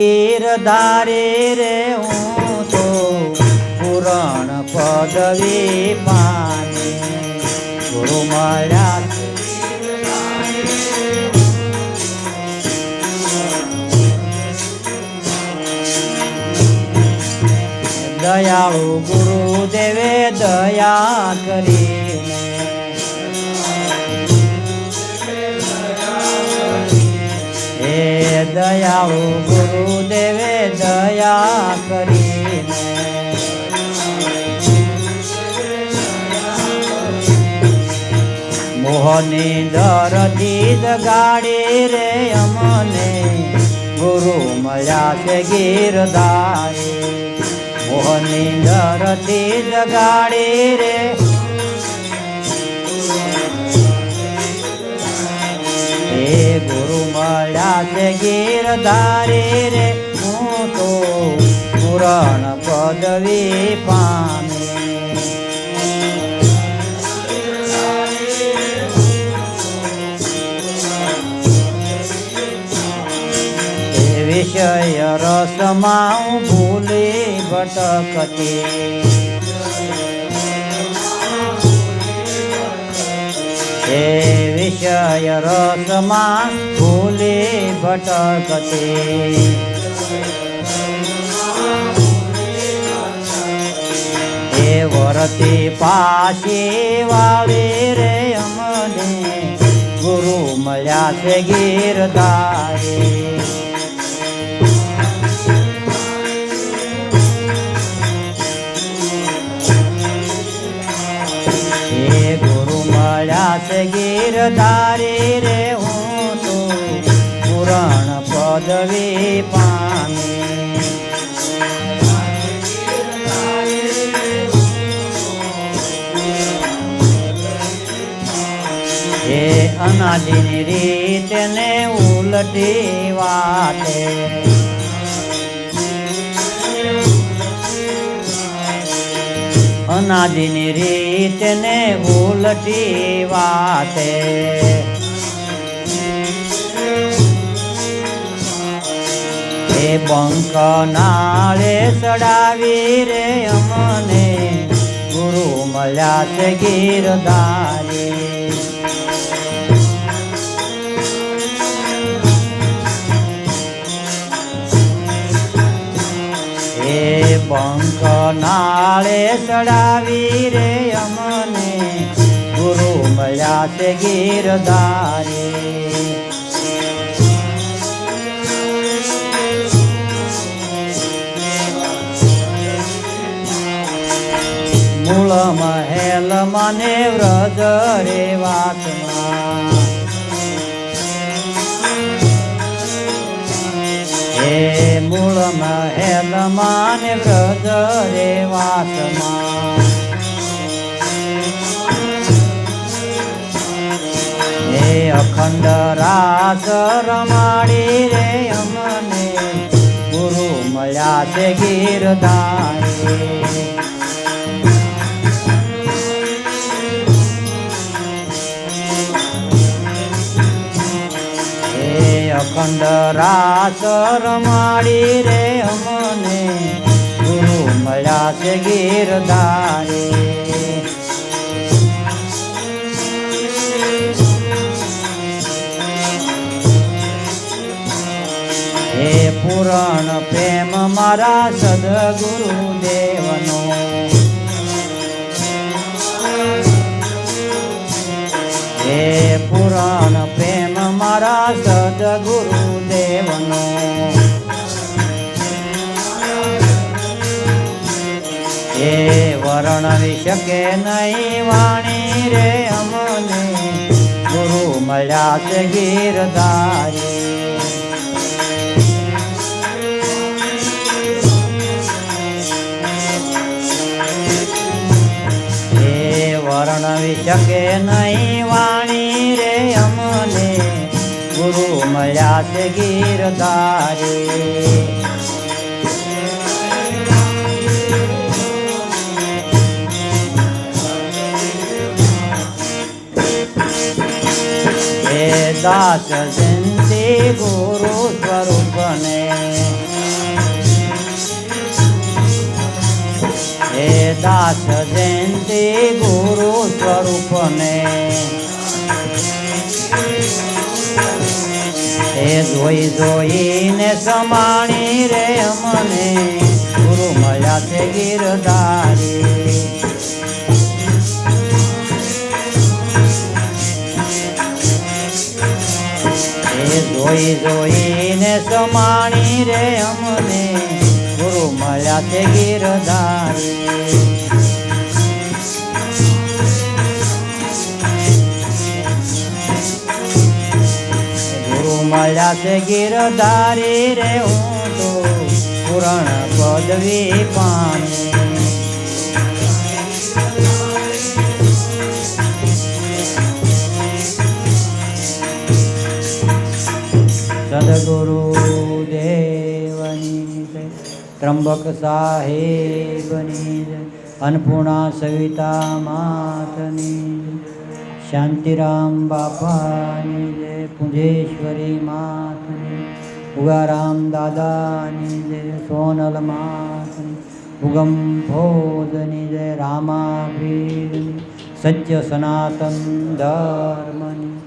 ગીરધારે રે હું તો પુરણ પદવી માને. ગુરુ મળ્યા દયાળુ ગુરુદેવે દયા કરી હે દયાળુ દયા કરીને મોહની દરથી જગાડી રે અમને. ગુરુ મળ્યા છે ગીરદારે મોહની દરથી જગાડી રે. હે ગુરુ મળ્યા છે ગીરદારે રે. હું તો પુરાણ પદવી પામે. વિષય રસમાં ભૂલે ભટકતી. એ વિષય રસમાં ભૂલે ભટકતી. એ પાસે વાવે રે અમને. ગુરુ મળ્યા છે ગીર તારે. ગુરુ મળ્યા છે ગીરધારી રે હું તો પુરાણ પદવી પામી અનાદિની રીત ને ઉલટી વાતે અનાદિની રીત ને ઉલટી વાતે એ બંક નાળે સડાવી રે અમને. ગુરુ મળ્યા છે ગીરધારી નાળે ચડાવી રે અમને. ગુરુ મળ્યા છે ગીરધારી. મૂળ મહેલ મને વ્રજ રે વાતમાં. મૂળ મહેલ માને ગજરે વાતમાં. હે અખંડ રાસ રમાડી રે અમને. ગુરુ મળ્યા છે ગીરધારી. હે અખંડ રાસ રમાડી રે અમને, ગુરુ મળ્યા છે ગીરધારી. હે પુરાણ પ્રેમ મારા સદગુરુ દેવનો વર્ણવી શકે નહીં વાણી રે અમને. ગુરુ મળ્યા છે ગીરધારી. વર્ણવી શકે નહીં વાણી રે અમને. ગુરુ મળ્યા છે ગીરધારી. દાસ જંતે ગુરુ સ્વરૂપને હે દાસ જયંતે ગુરુ સ્વરૂપને હે જોઈ જોઈને સમાણી રે મને સમાણી રે અમને. ગુરુ મળ્યા તે ગીરધારી. ગુરુ મળ્યા તે ગીરધારી રે હું તો પૂરણ પદવી પાણી સદગુરુ ત્રંબક સાહેબની અન્નપૂર્ણા સવિતા માતની, શાંતિરામ બાપાની, જય પુંજેશ્વરી માતની, ઉગારામ દાદાની, જય સોનલ માતની, ઉગમ ભોજની, જય રામાભીરની સત્ય સનાતન ધર્મની.